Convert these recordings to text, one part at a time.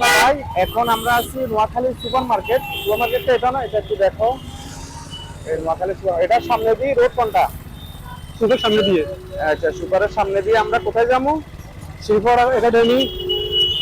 সবাই? এখন আমরা আছি নোয়াখালী সুপার মার্কেট সুপার মার্কেটটা এটা না এটা একটু দেখো। নোয়াখালী সুপার এটার সামনে দিয়ে রোড কোনটা? সুপার সামনে দিয়ে। আচ্ছা সুপারের সামনে দিয়ে আমরা কোথায় যাব? শিল্পর একাডেমি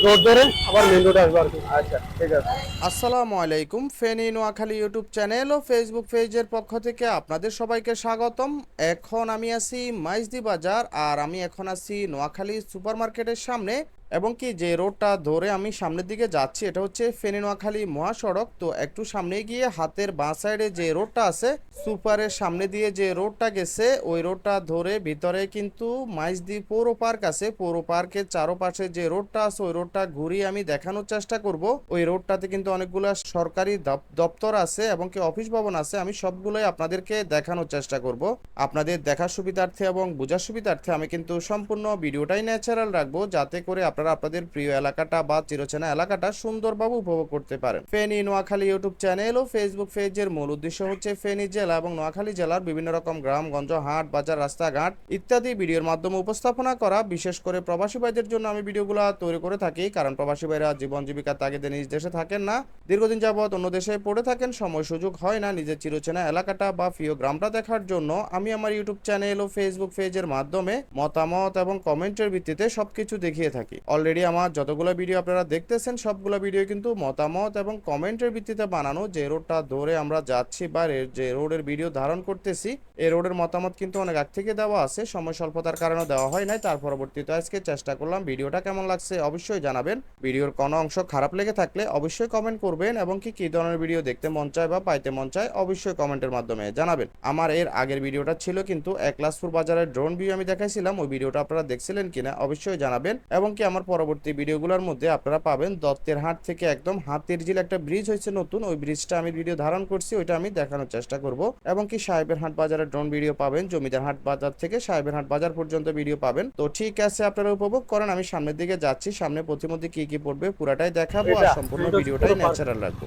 রোড ধরে আবার মেন রোডে আসব আর কি। আচ্ছা ঠিক আছে। আসসালামু আলাইকুম ফেনী নোয়াখালী ইউটিউব চ্যানেল ও ফেসবুক পেজের পক্ষ থেকে আপনাদের সবাইকে স্বাগতম। এখন আমি আছি মাইজদি বাজার আর আমি এখন আছি নোয়াখালী সুপার মার্কেটের সামনে। এবং কি যে রোডটা ধরে আমি সামনের দিকে যাচ্ছি, এটা হচ্ছে ফেনী নোয়াখালী মহাসড়ক। তো একটু সামনে গিয়ে হাতের বাঁ সাইডে যে রোডটা আছে, সুপারের সামনে দিয়ে যে রোডটা গেছে, ওই রোডটা ধরে ভিতরে কিন্তু মাইজদি পৌর পার্ক আছে। পৌর পার্কের চারোপাশে যে রোডটা আছে, ওই রোডটা ঘুরিয়ে আমি দেখানোর চেষ্টা করব। ওই রোডটাতে কিন্তু অনেকগুলো সরকারি দপ- দপ্তর আছে এবং কি অফিস ভবন আছে, আমি সবগুলোই আপনাদেরকে দেখানোর চেষ্টা করব। আপনাদের দেখার সুবিধার্থে এবং বোঝার সুবিধার্থে আমি কিন্তু সম্পূর্ণ ভিডিওটাই ন্যাচারাল রাখব, যাতে করে আপনারা আপনাদের প্রিয় এলাকাটা বা চিরচেনা এলাকাটা সুন্দরভাবে উপভোগ করতে পারেন। ফেনী, নোয়াখালী ইউটিউব চ্যানেল ও ফেসবুক পেজের মূল উদ্দেশ্য হচ্ছে ফেনী জেলা এবং নোয়াখালী জেলার বিভিন্ন রকম গ্রামগঞ্জ, হাট, বাজার, রাস্তাঘাট ইত্যাদি ভিডিওর মাধ্যমে উপস্থাপনা করা। বিশেষ করে প্রবাসী ভাইদের জন্য আমি ভিডিওগুলো তৈরি করে থাকি, কারণ প্রবাসী ভাইরা জীবন জীবিকার তাগিদে নিজ দেশে থাকেন না। দীর্ঘদিন যাবৎ অন্য দেশে পড়ে থাকেন, সময় সুযোগ হয় না নিজের চিরচেনা এলাকাটা বা প্রিয় গ্রামটা দেখার জন্য। আমি আমার ইউটিউব চ্যানেল ও ফেসবুক পেজের মাধ্যমে মতামত এবং কমেন্টের ভিত্তিতে সবকিছু দেখিয়ে থাকি। অলরেডি আমার যতগুলো ভিডিও আপনারা দেখতেছেন, সবগুলো ভিডিও কিন্তু মতামত এবং কমেন্টের ভিত্তিতে বানানো। যে রোডটা ধরে আমরা যাচ্ছি বা যে রোডের ভিডিও ধারণ করতেছি এই রোডের মতামত কিন্তু অনেক আগ থেকে দেওয়া আছে। সময় স্বল্পতার কারণে দেওয়া হয় নাই। তার পরবর্তীতে আজকে চেষ্টা করলাম ভিডিওটা কেমন লাগছে অবশ্যই জানাবেন। ভিডিওর কোনো অংশ খারাপ লেগে থাকলে অবশ্যই কমেন্ট করবেন এবং কি কি ধরনের ভিডিও দেখতে মন চায় বা পাইতে মন চায় অবশ্যই কমেন্টের মাধ্যমে জানাবেন। আমার এর আগের ভিডিওটা ছিল কিন্তু একলাসপুর বাজারের ড্রোন ভিউ আমি দেখাইছিলাম। ওই ভিডিওটা আপনারা দেখছিলেন কিনা অবশ্যই জানাবেন এবং কি আমার পরবর্তী ভিডিওগুলোর মধ্যে আপনারা পাবেন দত্তের হাট থেকে একদম হাতের জিল একটা ব্রিজ হয়েছে নতুন। ওই ব্রিজটা আমি ভিডিও ধারণ করছি ওইটা আমি দেখানোর চেষ্টা করব। এবং কি সাহেবের হাট বাজারের ড্রোন ভিডিও পাবেন জমিদার হাট বাজার থেকে সাহেবের হাট বাজার পর্যন্ত ভিডিও পাবেন। তো ঠিক আছে আপনারা উপভোগ করেন আমি সামনের দিকে যাচ্ছি সামনে প্রতিমধ্যে কি কি পড়বে পুরাটাই দেখাবো আর সম্পূর্ণ ভিডিওটাই ন্যাচারাল রাখব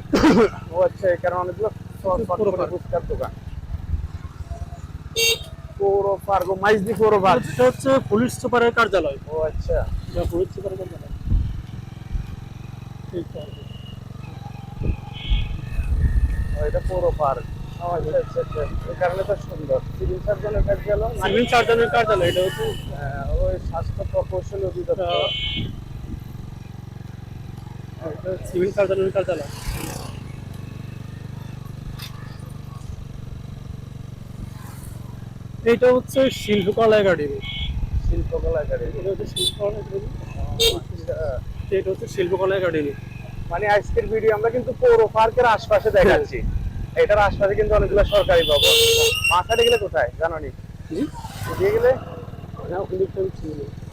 ও আচ্ছা এখানে অনেকগুলো দোকান। পৌর পার্ক মাইজদি পৌর পার্ক। এটা হচ্ছে পুলিশ সুপারের কার্যালয়। ও আচ্ছা। এটা পুলিশ সুপারের কার্যালয়। ঠিক আছে এটা পৌর পার্ক। আচ্ছা আচ্ছা আচ্ছা। এই কারণে তো সুন্দর। সিভিল সার্জনের গেল সিভিল সার্জনের কার্যালয় এটা হচ্ছে ওই স্বাস্থ্য প্রকৌশলী অধিদপ্তর। এটা সিভিল সার্জনের কার্যালয়। এটা হচ্ছে শিল্পকলা একাডেমি। শিল্পকলা একাডেমি। এটা হচ্ছে শিল্পকলা একাডেমি। এটা হচ্ছে শিল্পকলা একাডেমি। মানে আজকের ভিডিও আমরা কিন্তু পৌর পার্কের আশপাশে দেখাচ্ছি। এটার আশপাশে কিন্তু অনেকগুলো সরকারি ভবন। মাথাটা গেলে কোথায়? জানো নি? দিয়ে গেলে।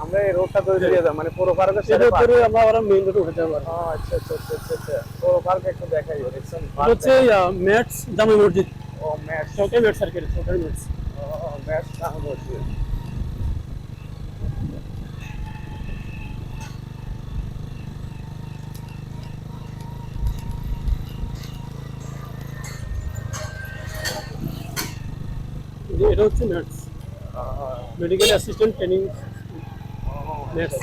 আমরা এই রোডটা ধরে দিয়ে যাব। মানে পৌর পার্কের সাথে পার্ক। আমরা আবার মেইন রোডে উঠে যাব আচ্ছা আচ্ছা আচ্ছা আচ্ছা আচ্ছা। পৌর পার্ক একটু দেখাই। হচ্ছে ম্যাটস জামে মসজিদ। ও ম্যাচ সরকারি ম্যাটস আর কি ম্যাটস। ও ম্যাচ নাম বলছি এটা হচ্ছে ম্যাটস মেডিকেল অ্যাসিস্ট্যান্ট ট্রেনিং আচ্ছা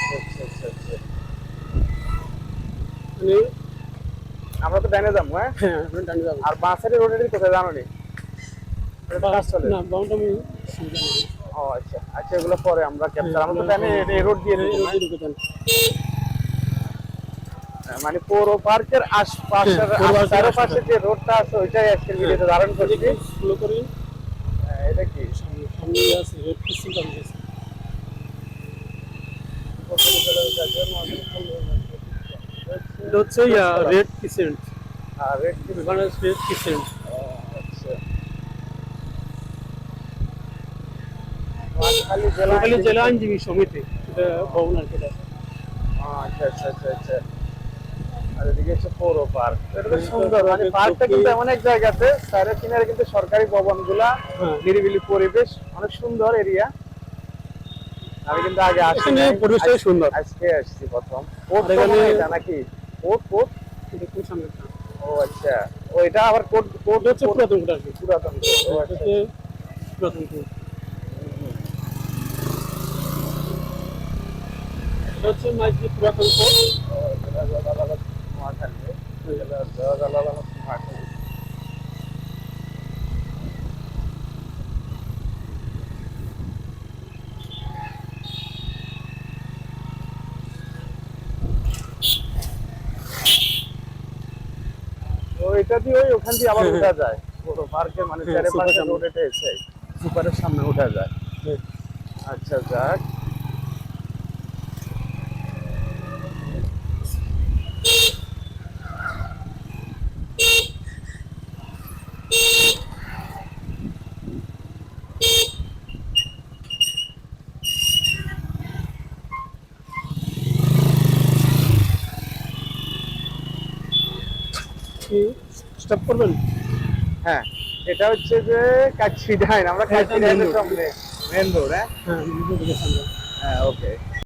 মানে আমরা তো ডাইনে যাব হ্যাঁ? হ্যাঁ আমরা যাব। আর বাঁসারি রোডের কোথায় জানো নি? না বাউন্ড আমি নেই। ও আচ্ছা। আচ্ছা এগুলো পরে আমরা ক্যাপচার আমরা তো ডাইনে এই রোড দিয়ে এই দিই রোডে মানে পৌর পার্কের আশপাশের হ্যাঁ, চারপাশে যে রোডটা আছে ওইটাই আজকের ভিডিওতে ধারণ করছি। করি। হ্যাঁ, এটা কি? সামনে আছে রেড আছে এটা হচ্ছে রেড কিসেন্ট আর রেড কি ওখানে রেড কিসেন্ট আচ্ছা নোয়াখালী জেলা আইনজীবী সমিতি। ভবন আর কি আচ্ছা আচ্ছা আচ্ছা আচ্ছা। আর এদিকে হচ্ছে পৌর পার্ক। এটা সুন্দর মানে পার্কটা কিন্তু এমন এক জায়গাতে সাইডের কিনারে কিন্তু সরকারি ভবনগুলা হ্যাঁ। নিরিবিলি পরিবেশ অনেক সুন্দর এরিয়া। আমি কিন্তু আগে আসি এখানে নাই। পরিবেশটাই সুন্দর। আজকে আসছি প্রথম। কোর্ট এখানে- এখানে এটা নাকি? Court court? এটা কোন সামনেটা? ও আচ্ছা। ও এটা আবার কোর্ট কোর্ট হচ্ছে পুরাতন পুরাতন ও আচ্ছা মাইজি পুরাতন কোর্ট। আদালত নোয়াখালী তো এটা দিয়ে ওই ওখান দিয়ে আবার উঠা যায়। পুরো পার্কে মানে হ্যাঁ, চারিপাশে রোড এটা এসে সুপারের সামনে উঠা যায়। আচ্ছা যাক। কি স্টপ করবেন? হ্যাঁ এটা হচ্ছে যে কাছি ডাইন আমরা কাছি এটা ডাইনের সামনে। মেন রোড হ্যাঁ? হ্যাঁ হ্যাঁ ওকে